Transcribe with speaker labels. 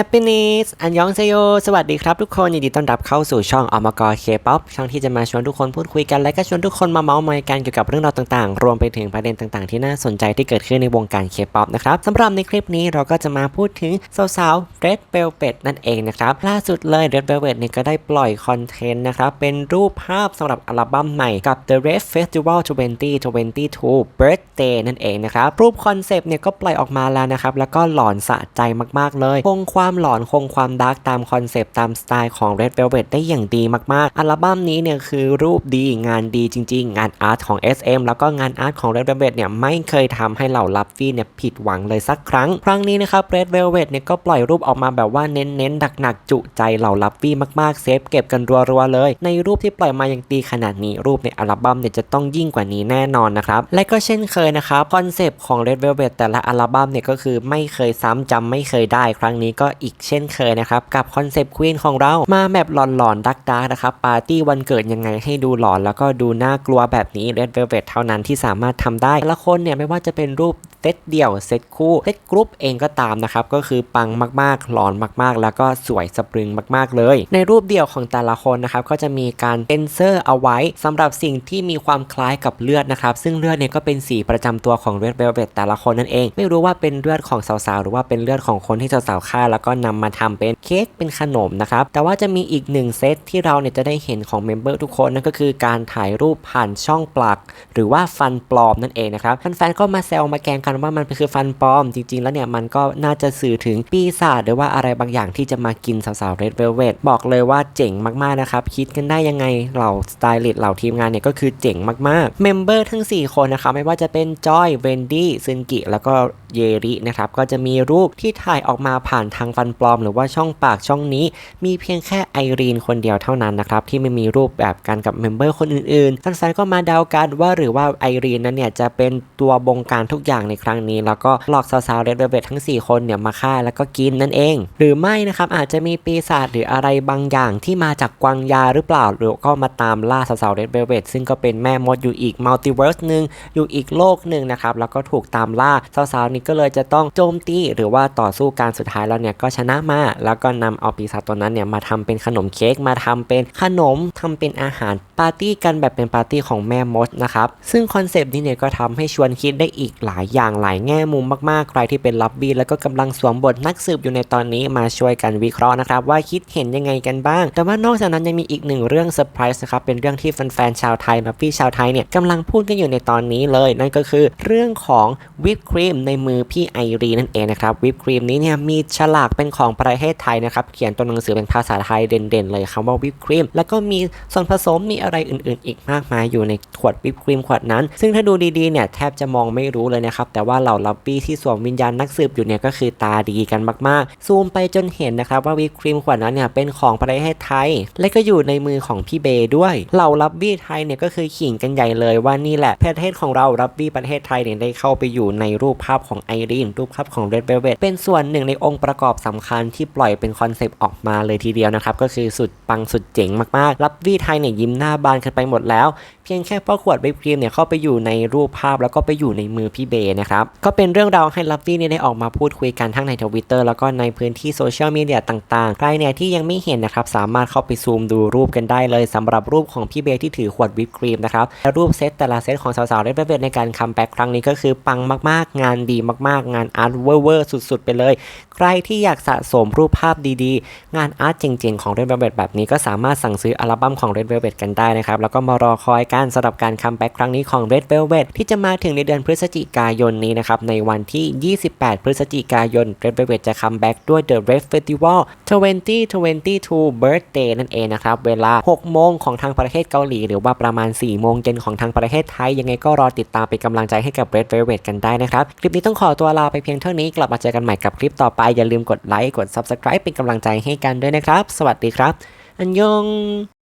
Speaker 1: Happiness อันยองเซโย สวัสดีครับทุกคน ยินดีต้อนรับเข้าสู่ช่องอมกรเคป๊อปช่องที่จะมาชวนทุกคนพูดคุยกัน และก็ชวนทุกคนมาเมาส์มอยกันเกี่ยวกับเรื่องราวต่างๆ รวมไปถึงประเด็นต่างๆ ที่น่าสนใจที่เกิดขึ้นในวงการเคป๊อปนะครับสำหรับในคลิปนี้เราก็จะมาพูดถึงสาวๆ Red Velvet นั่นเองนะครับ ล่าสุดเลย Red Velvet เนี่ยก็ได้ปล่อยคอนเทนต์นะครับ เป็นรูปภาพสำหรับอัลบั้มใหม่กับ The Red Festival 2022 Birthday นั่นเองนะครับรูปคอนเซปต์เนี่ยก็ปล่อยออกมาแล้วนะครับแล้วก็หลอนสะใจมากๆเลยคงความหลอนคงความดาร์กตามคอนเซปต์ตามสไตล์ของ Red Velvet ได้อย่างดีมากๆ อัลบั้มนี้เนี่ยคือรูปดีงานดีจริง ๆ งานอาร์ตของ SM แล้วก็งานอาร์ตของ Red Velvet เนี่ยไม่เคยทำให้เหล่าลัฟฟี่เนี่ยผิดหวังเลยสักครั้ง ครั้งนี้นะครับ Red Velvet เนี่ยก็ปล่อยรูปออกมาแบบว่าเน้นๆหนักๆจุใจเหล่าลัฟฟี่มากๆเซฟเก็บกันรัวๆเลย ในรูปที่ปล่อยมาอย่างดีขนาดนี้รูปในอัลบั้มเนี่ยจะต้องยิ่งกว่านี้แน่นอนนะครับและก็เช่นเคยนะครับคอนเซปต์ของ Red Velvet แต่ละอัลบั้มเนี่ยก็คือไม่เคยซ้ำจำไม่เคยได้ ครั้งนี้ก็อีกเช่นเคยนะครับ กับคอนเซปต์ควีนของเรามาแบบหลอนๆดักดาร์นะครับ ปาร์ตี้วันเกิดยังไงให้ดูหลอน แล้วก็ดูน่ากลัวแบบนี้ Red Velvet เท่านั้นที่สามารถทำได้ แต่ละคนเนี่ยไม่ว่าจะเป็นรูปเซตเดี่ยวเซตคู่เซตกรุ๊ปเองก็ตามนะครับก็คือปังมากๆหลอนมากๆ แล้วก็สวยสปรึงมากๆเลย ในรูปเดี่ยวของแต่ละคนนะครับก็จะมีการเซนเซอร์เอาไว้สำหรับสิ่งที่มีความคล้ายกับเลือดนะครับซึ่งเลือดเนี่ยก็เป็นสีประจำตัวของ Red Velvet แต่ละคนนั่นเอง ไม่รู้ว่าเป็นเลือดของสาวๆหรือว่าเป็นเลือดของคนที่สาวๆฆ่า แล้วก็นำมาทำเป็นเค้กเป็นขนมนะครับแต่ว่าจะมีอีกหนึ่งเซตที่เราเนี่ยจะได้เห็นของเมมเบอร์ทุกคนนั่นก็คือการถ่ายรูปผ่านช่องปลัก หรือว่าฟันปลอมนั่นเองนะครับแฟนๆก็มาแซวมาแกงกันว่ามันคือฟันปลอมจริง ๆ แล้วเนี่ยมันก็น่าจะสื่อถึงปีศาจหรือว่าอะไรบางอย่างที่จะมากินสาวๆ Red Velvet บอกเลยว่าเจ๋งมากๆนะครับ คิดกันได้ยังไงเหล่าสไตลิสต์เหล่าทีมงานเนี่ยก็คือเจ๋งมากๆเมมเบอร์ทั้ง 4 คนนะครับไม่ว่าจะเป็นจอยเวนดี้ซึนกิแล้วก็เยรินะครับก็จะมีรูปที่ถ่ายออกมาผ่านทางฟันปลอม หรือว่าช่องปากช่องนี้ มีเพียงแค่ไอรีนคนเดียวเท่านั้นนะครับที่ไม่มีรูปแบบกันกับเมมเบอร์คนอื่นๆแฟนๆก็มาเดากันว่าหรือว่าไอรีนนั้นเนี่ยจะเป็นตัวบงการทุกอย่างในครั้งนี้ แล้วก็หลอกสาวๆเรดเวลเวททั้ง 4 คนเนี่ยมาฆ่าแล้วก็กินนั่นเอง หรือไม่นะครับอาจจะมีปีศาจหรืออะไรบางอย่างที่มาจากกวางยาหรือเปล่าหรือก็มาตามล่าสาวๆเรดเวลเวทซึ่งก็เป็นแม่มดอยู่อีกมัลติเวิร์สหนึ่งอยู่อีกโลกหนึ่งนะครับแล้วก็ถูกตามล่าสาวๆนี่ก็เลยจะต้องโจมตีหรือว่าต่อสู้การสุดท้ายแล้วเนี่ยก็ชนะมาแล้วก็นำเอาปีศาจตัวนั้นเนี่ยมาทำเป็นขนมเค้กมาทำเป็นขนมทำเป็นอาหารปาร์ตี้กันแบบเป็นปาร์ตี้ของแม่มดนะครับซึ่งคอนเซปต์นี้เนี่ยก็ทำให้ชวนคิดได้อีกหลายอย่างหลายแง่มุมมากๆ ใครที่เป็นล็อบบี้แล้วก็กำลังสวมบทนักสืบอยู่ในตอนนี้มาช่วยกันวิเคราะห์นะครับว่าคิดเห็นยังไงกันบ้าง แต่ว่านอกจากนั้นยังมีอีกหนึ่งเรื่องเซอร์ไพรส์นะครับเป็นเรื่องที่แฟนๆชาวไทยล็อบบี้ชาวไทยเนี่ยกำลังพูดกันอยู่ในตอนนี้เลย นั่นก็คือเรื่องของวิปครีมในมือพี่ไอรีนั่นเองนะครับวิปครีมนี้เนี่ยมีฉลากเป็นของประเทศไทยนะครับเขียนตัวหนังสือเป็นภาษาไทยเด่นๆ เลยคำว่าวิปครีมแล้วก็มีส่วนผสมมีอะไรอื่นๆ อีกมากมายอยู่ในขวดวิปครีมขวดนั้น ซึ่งถ้าดูดีๆเนี่ยแทบจะมองไม่รู้เลยนะครับแต่ว่าเหล่าล็อบบี้ที่สวมวิญญาณนักสืบอยู่เนี่ยก็คือตาดีกันมากๆ ซูมไปจนเห็นนะครับว่าวิปครีมขวดนั้นเนี่ยเป็นของประเทศไทย และก็อยู่ในมือของพี่เบย์ด้วย เหล่าล็อบบี้ไทยเนี่ยก็คือขิงกันใหญ่เลยว่านี่แหละประเทศของเราล็อบบี้ประเทศไทยเนี่ยได้เข้าไปอยู่ในรูปภาพของไอรีนรูปภาพของเรดเ v ลเว t เป็นส่วนหนึ่งในองค์ประกอบสำคัญที่ปล่อยเป็นคอนเซปต์ออกมาเลยทีเดียวนะครับก็คือสุดปังสุดเจ๋งมากๆล็อบบี้ไทยเนี่ยยิ้มหน้าบานกันไปหมดแล้ว เพียงแค่พ่อขวดวิปครีมเนี่ยเข้าไปอยู่ในรูปภาพแล้วก็ไปอยู่ในมือพี่เบย์นะครับ ก็เป็นเรื่องราวให้ลัฟฟี่เนี่ยได้ออกมาพูดคุยกันทั้งในทวิตเตอร์แล้วก็ในพื้นที่โซเชียลมีเดียต่างๆ ใครเนี่ยที่ยังไม่เห็นนะครับ สามารถเข้าไปซูมดูรูปกันได้เลยสำหรับรูปของพี่เบย์ที่ถือขวดวิปครีมนะครับและรูปเซตแต่ละเซตของสาวๆได้เบ็ดในการคัมแบ็กครั้งนี้ก็คือปังมากๆ งานดีมากๆ งานอาร์ตเวอร์สุดๆ ไปเลย ใครที่อยากสะสมรูปภาพดีๆ งานอาร์ตเจ๋งๆของ Red Velvet แบบนี้ก็สามารถสั่งซื้ออัลบั้มของ Red Velvet กันได้นะครับแล้วก็มารอคอยกันสำหรับการคัมแบ็กครั้งนี้ของ Red Velvet ที่จะมาถึงในเดือนพฤศจิกายนนี้นะครับ ในวันที่ 28 พฤศจิกายน Red Velvet จะคัมแบ็กด้วย The Red Festival 2022 Birthday นั่นเองนะครับ เวลา 6 โมงของทางประเทศเกาหลี หรือว่าประมาณ 4 โมงเย็นของทางประเทศไทย ยังไงก็รอติดตามเป็นกำลังใจให้กับ Red Velvet กันได้นะครับ คลิปนี้ต้องขอตัวลาไปเพียงเท่านี้กลับมาเจอกันใหม่กับคลิปต่อไปอย่าลืมกดไลค์กด Subscribe เป็นกำลังใจให้กันด้วยนะครับ สวัสดีครับ อันยอง